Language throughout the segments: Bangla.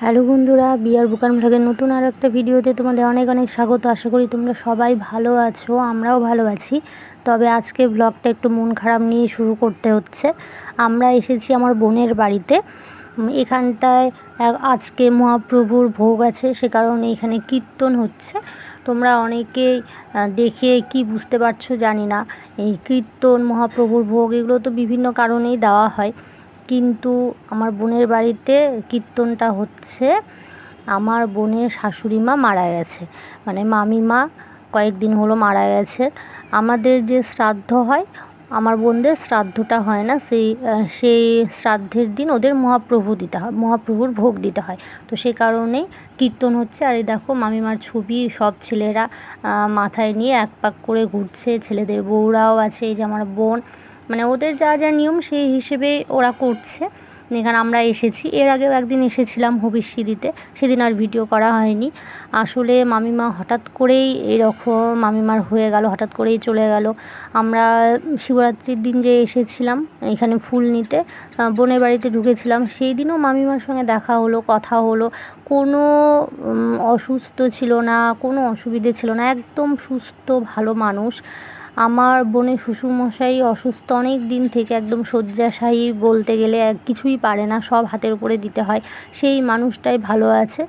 হ্যালো বন্ধুরা বিয়ার বুকার ভ্লগের নতুন আর একটা ভিডিওতে তোমাদের অনেক অনেক স্বাগত। আশা করি তোমরা সবাই ভালো আছো, আমরাও ভালো আছি। তবে আজকে ব্লগটা একটু মন খারাপ নিয়ে শুরু করতে হচ্ছে। আমরা এসেছি আমার বোনের বাড়িতে। এখানটায় আজকে মহাপ্রভুর ভোগ আছে, সে কারণে এখানে কীর্তন হচ্ছে। তোমরা অনেকেই দেখে কি বুঝতে পারছ জানি না। এই কীর্তন, মহাপ্রভুর ভোগ, এগুলো তো বিভিন্ন কারণেই দেওয়া হয়। কিন্তু আমার বোনের বাড়িতে কীর্তনটা হচ্ছে। আমার বোনের শাশুড়ি মা মারা গেছে। মানে মামিমা কয়েকদিন হলো মারা গেছে। আমাদের যে শ্রাদ্ধ হয়, আমার বোনদের শ্রাদ্ধটা হয় না, সেই সেই শ্রাদ্ধের দিন ওদের মহাপ্রভু দিতে হয়, মহাপ্রভুর ভোগ দিতে হয়। তো সে কারণেই কীর্তন হচ্ছে। আর এই দেখো মামিমার ছবি সব ছেলেরা মাথায় নিয়ে এক পাক করে ঘুরছে। ছেলেদের বউরাও আছে, এই যে আমার বোন। মানে ওদের যা যা নিয়ম সেই হিসেবে ওরা করছে। এখানে আমরা এসেছি। এর আগেও একদিন এসেছিলাম হবিষ্যি দিতে সেদিন আর ভিডিও করা হয়নি। আসলে মামিমা হঠাৎ করেই এরকম মামিমার হয়ে গেল, হঠাৎ করেই চলে গেল। আমরা শিবরাত্রির দিন যে এসেছিলাম এখানে ফুল নিতে বোনের বাড়িতে ঢুকেছিলাম, সেই দিনও মামিমার সঙ্গে দেখা হলো, কথা হলো। কোনো অসুস্থ ছিল না, কোনো অসুবিধে ছিল না। একদম সুস্থ, ভালো মানুষ। আমার বোনের শ্বশুরমশাই অসুস্থ অনেক দিন থেকে একদম শয্যাশায়ী বলতে গেলে কিছুই পারে না, সব হাতের উপরে দিতে হয়। সেই মানুষটাই ভালো আছে।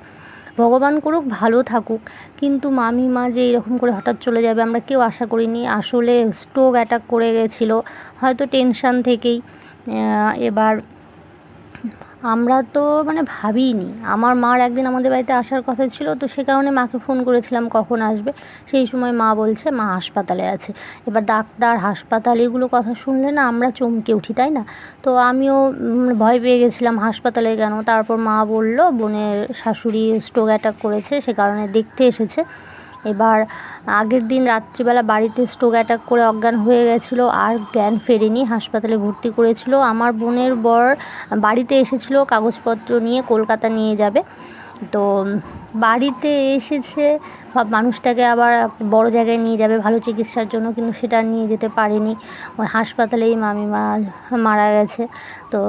ভগবান করুক, ভালো থাকুক। কিন্তু মামি মা যে এরকম করে হঠাৎ চলে যাবে, আমরা কেউ আশা করিনি। আসলে স্ট্রোক অ্যাটাক করে গেছিল। হয়তো টেনশান থেকেই। এবার আমরা তো মানে ভাবিনি আমার মার একদিন আমাদের বাড়িতে আসার কথা ছিল, তো সে কারণে মাকে ফোন করেছিলাম কখন আসবে। সেই সময় মা বলছে, মা হাসপাতালে আছে। এবার ডাক্তার হাসপাতাল এগুলো কথা শুনলে না আমরা চমকে উঠি, তাই না? তো আমিও ভয় পেয়ে গেছিলাম হাসপাতালে কেন? তারপর মা বলল, বোনের শাশুড়ি স্ট্রোক অ্যাটাক করেছে, সে কারণে দেখতে এসেছে। এবার আগের দিন রাত্রিবেলা বাড়িতে স্ট্রোক অ্যাটাক করে অজ্ঞান হয়ে গেছিল আর জ্ঞান ফেরেনি, হাসপাতালে ভর্তি করেছিল। আমার বোনের বর বাড়িতে এসেছিল, কাগজপত্র নিয়ে কলকাতা নিয়ে যাবে। তো বাড়িতে এসেছে মানুষটাকে আবার বড় জায়গায় নিয়ে যাবে, ভালো চিকিৎসার জন্য, কিন্তু সেটা নিয়ে যেতে পারেনি। ওই হাসপাতালেই মামিমা মারা গেছে। তো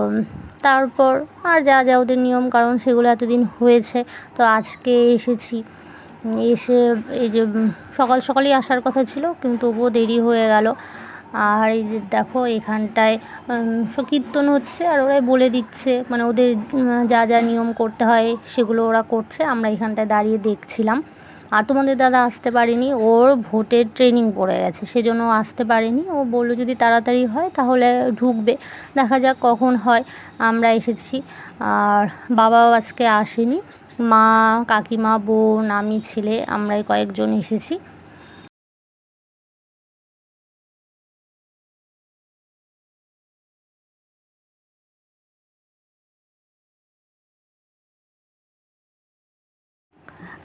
তারপর আর যা যা ওদের নিয়ম কারণ সেগুলো এতদিন হয়েছে। তো আজকে এসেছি। এসে এই যে সকাল সকালই আসার কথা ছিল, কিন্তু তবুও দেরি হয়ে গেল। আর এই যে দেখো, এখানটায় কীর্তন হচ্ছে আর ওরাই বলে দিচ্ছে। মানে ওদের যা যা নিয়ম করতে হয় সেগুলো ওরা করছে। আমরা এখানটায় দাঁড়িয়ে দেখছিলাম। আর তোমাদের দাদা আসতে পারেনি, ওর ভোটের ট্রেনিং পড়ে গেছে, সেজন্য আসতে পারেনি। ও বলল যদি তাড়াতাড়ি হয় তাহলে ঢুকবে। দেখা যাক কখন হয়। আমরা এসেছি, আর বাবাও আজকে আসেনি। মা কাকিমা বোন আমি ছেলে আমরাই কয়েকজন এসেছি।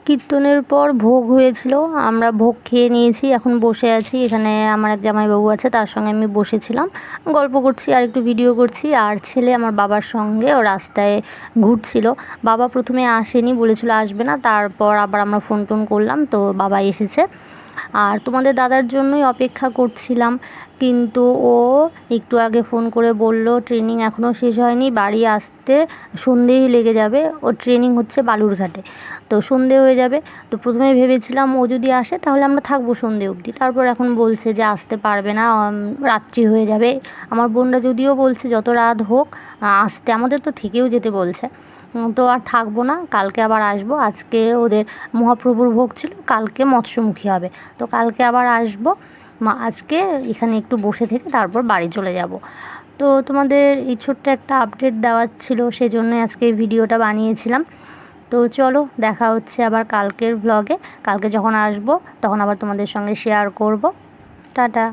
কীর্তনের পর ভোগ হয়েছিল। আমরা ভোগ খেয়ে নিয়েছি, এখন বসে আছি। এখানে আমার এক জামাইবাবু আছে, তার সঙ্গে আমি বসেছিলাম। গল্প করছি আর একটু ভিডিও করছি। আর ছেলে আমার বাবার সঙ্গে ও রাস্তায় ঘুরছিল। বাবা প্রথমে আসেনি, বলেছিল আসবে না। তারপর আবার আমরা ফোন টোন করলাম, তো বাবা এসেছে। আর তোমাদের দাদার জন্যই অপেক্ষা করছিলাম। কিন্তু ও একটু আগে ফোন করে বলল ট্রেনিং এখনও শেষ হয়নি, বাড়ি আসতে সন্ধেই লেগে যাবে। ও ট্রেনিং হচ্ছে বালুরঘাটে। তো সন্ধে হয়ে যাবে। তো প্রথমে ভেবেছিলাম ও যদি আসে, তাহলে আমরা থাকব সন্ধে অবধি। তারপর এখন বলছে যে আসতে পারবে না রাত্রি হয়ে যাবে। আমার বোনরা যদিও বলছে যত রাত হোক আসতে। আমাদের তো থেকেও যেতে বলছে। তো আর থাকব না, কালকে আবার আসব। আজকে ওদের মহাপ্রভুর ভোগ ছিল, কালকে মৎস্যমুখী হবে। তো কালকে আবার আসব। আজকে এখানে একটু বসে থেকে তারপর বাড়ি চলে যাব। তো তোমাদের এই ছোট্ট একটা আপডেট দেওয়ার ছিল সেই জন্যই আজকে এই ভিডিওটা বানিয়েছিলাম। তো চলো, দেখা হচ্ছে আবার কালকের ব্লগে কালকে যখন আসব, তখন আবার তোমাদের সঙ্গে শেয়ার করব। টাটা।